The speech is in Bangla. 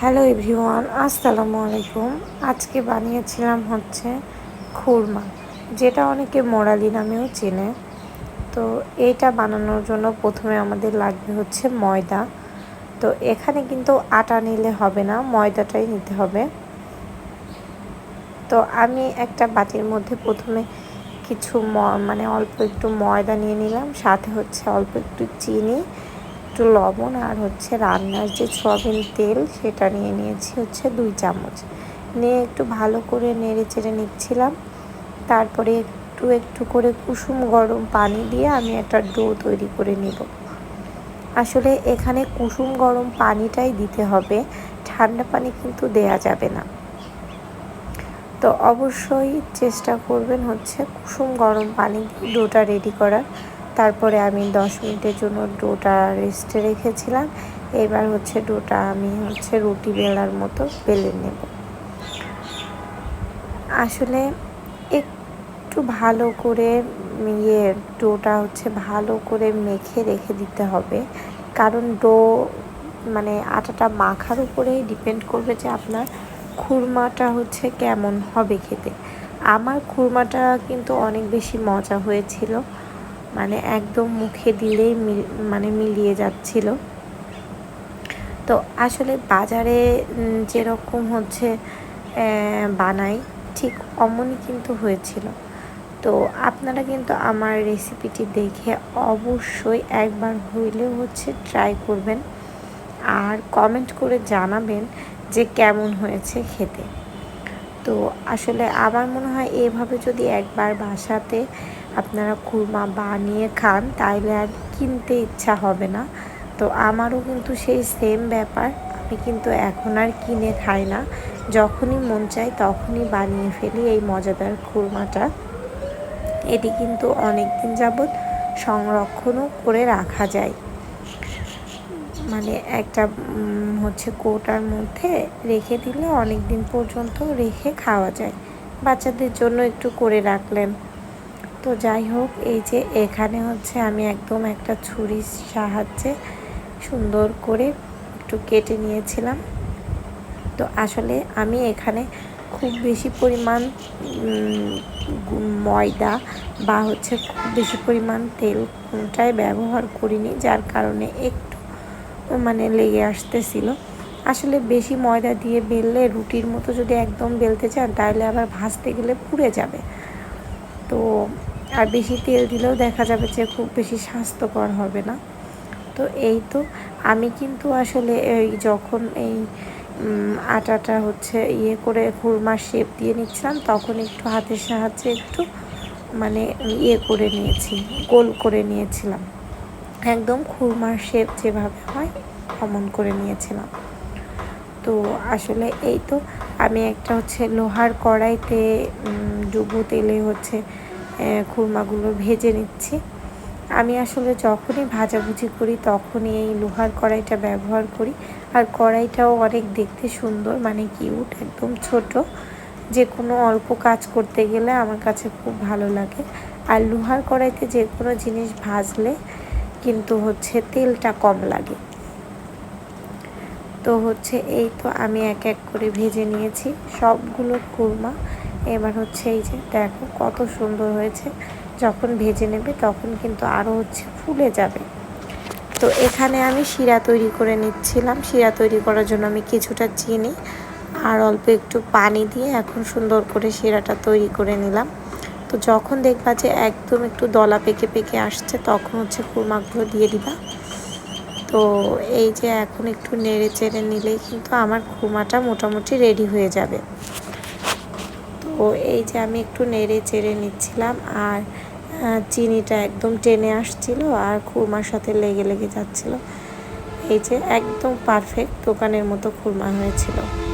হ্যালো এভরিওয়ান, আসসালামু আলাইকুম। আজকে বানিয়েছিলাম হচ্ছে খুরমা, যেটা অনেকে মোরালি নামেও চেনে। তো এইটা বানানোর জন্য প্রথমে আমাদের লাগবে হচ্ছে ময়দা। তো এখানে কিন্তু আটা নিলে হবে না, ময়দাটাই নিতে হবে। তো আমি একটা বাটির মধ্যে প্রথমে কিছু মানে অল্প একটু ময়দা নিয়ে নিলাম, সাথে হচ্ছে অল্প একটু চিনি একটু লবণ আর হচ্ছে রান্নার যে সয়াবিন তেল সেটা নিয়ে নিয়েছি হচ্ছে দুই চামচ। নিয়ে একটু ভালো করে নেড়ে চেড়ে নিচ্ছিলাম। তারপরে একটু একটু করে কুসুম গরম পানি দিয়ে আমি একটা ডো তৈরি করে নেব। আসলে এখানে কুসুম গরম পানিটাই দিতে হবে, ঠান্ডা পানি কিন্তু দেয়া যাবে না। তো অবশ্যই চেষ্টা করবেন হচ্ছে কুসুম গরম পানি ডোটা রেডি করার। তারপরে আমি দশ মিনিটের জন্য ডোটা রেস্টে রেখেছিলাম। এবার হচ্ছে ডোটা আমি হচ্ছে রুটি বেলার মতো বেলে নেব। আসলে একটু ভালো করে ইয়ে ডোটা হচ্ছে ভালো করে মেখে রেখে দিতে হবে। কারণ ডো মানে আটাটা মাখার উপরেই ডিপেন্ড করবে যে আপনার খুরমাটা হচ্ছে কেমন হবে খেতে। আমার খুরমাটা কিন্তু অনেক বেশি মজা হয়েছিল। মানে একদম মুখে দিলেই মানে মিলিয়ে যাচ্ছিল। তো আসলে বাজারে যেরকম হচ্ছে বানাই, ঠিক অমনই কিন্তু হয়েছিল। তো আপনারা কিন্তু আমার রেসিপিটি দেখে অবশ্যই একবার হইলেও হচ্ছে ট্রাই করবেন আর কমেন্ট করে জানাবেন যে কেমন হয়েছে খেতে। তো আসলে আমার মনে হয় এভাবে যদি একবার বাসাতে আপনারা কুরমা বানিয়ে খান, তাইলে আর কিনতে ইচ্ছা হবে না। তো আমারও কিন্তু সেই সেম ব্যাপার, আমি কিন্তু এখন আর কিনে খাই না। যখনই মন চাই তখনই বানিয়ে ফেলি এই মজাদার খুরমাটা। এটি কিন্তু অনেক দিন যাবৎ সংরক্ষণও করে রাখা যায়। মানে একটা হচ্ছে কোটার মধ্যে রেখে দিলে অনেক দিন পর্যন্ত রেখে খাওয়া যায়। বাচ্চাদের জন্য একটু করে রাখলেন। তো যাই হোক, এই যে এখানে হচ্ছে আমি একদম একটা ছুরির সাহায্যে সুন্দর করে একটু কেটে নিয়েছিলাম। তো আসলে আমি এখানে খুব বেশি পরিমাণ ময়দা বা হচ্ছে খুব বেশি পরিমাণ তেল কোনটাই ব্যবহার করিনি, যার কারণে একটু মানে লেগে আসতেছিল। আসলে বেশি ময়দা দিয়ে বেললে রুটির মতো যদি একদম বেলতে চান, তাহলে আবার ভাজতে গেলে পুড়ে যাবে। তো আর বেশি তেল দিলেও দেখা যাবে যে খুব বেশি স্বাস্থ্যকর হবে না। তো এই তো আমি কিন্তু আসলে এই যখন এই আটাটা হচ্ছে ইয়ে করে খুরমার শেপ দিয়ে নিচ্ছিলাম, তখন একটু হাতের সাহায্যে একটু মানে ইয়ে করে নিয়েছি, গোল করে নিয়েছিলাম। একদম খুরমার শেপ যেভাবে হয় অমন করে নিয়েছিলাম। তো আসলে এই তো আমি একটা হচ্ছে লোহার কড়াইতে ডুবো তেলে হচ্ছে খুরমাগুলো ভেজে নিচ্ছি। আমি আসলে যখনই ভাজাভুজি করি, তখনই এই লোহার কড়াইটা ব্যবহার করি। আর কড়াইটাও অনেক দেখতে সুন্দর মানে কিউট, একদম ছোট। যে কোনো অল্প কাজ করতে গেলে আমার কাছে খুব ভালো লাগে। আর লোহার কড়াইতে যে কোনো জিনিস ভাজলে কিন্তু হচ্ছে তেলটা কম লাগে। তো হচ্ছে এই তো আমি এক এক করে ভেজে নিয়েছি। সবগুলো কুরমা এবার হচ্ছে এই যে দেখো কত সুন্দর হয়েছে। যখন ভেজে নেবে তখন কিন্তু আরও হচ্ছে ফুলে যাবে। তো এখানে আমি শিরা তৈরি করে নিচ্ছিলাম। শিরা তৈরি করার জন্য আমি কিছুটা চিনি আর অল্প একটু পানি দিয়ে এখন সুন্দর করে শিরাটা তৈরি করে নিলাম। তো যখন দেখবা যে একদম একটু দলা পেকে পেকে আসছে তখন হচ্ছে কুরমাগুলো দিয়ে দিবা। তো এই যে এখন একটু নেড়ে চেড়ে নিলেই কিন্তু আমার খুরমাটা মোটামুটি রেডি হয়ে যাবে। তো এই যে আমি একটু নেড়ে চেড়ে নিচ্ছিলাম আর চিনিটা একদম টেনে আসছিল আর খুরমার সাথে লেগে লেগে যাচ্ছিল। এই যে একদম পারফেক্ট দোকানের মতো খুরমা হয়েছিল।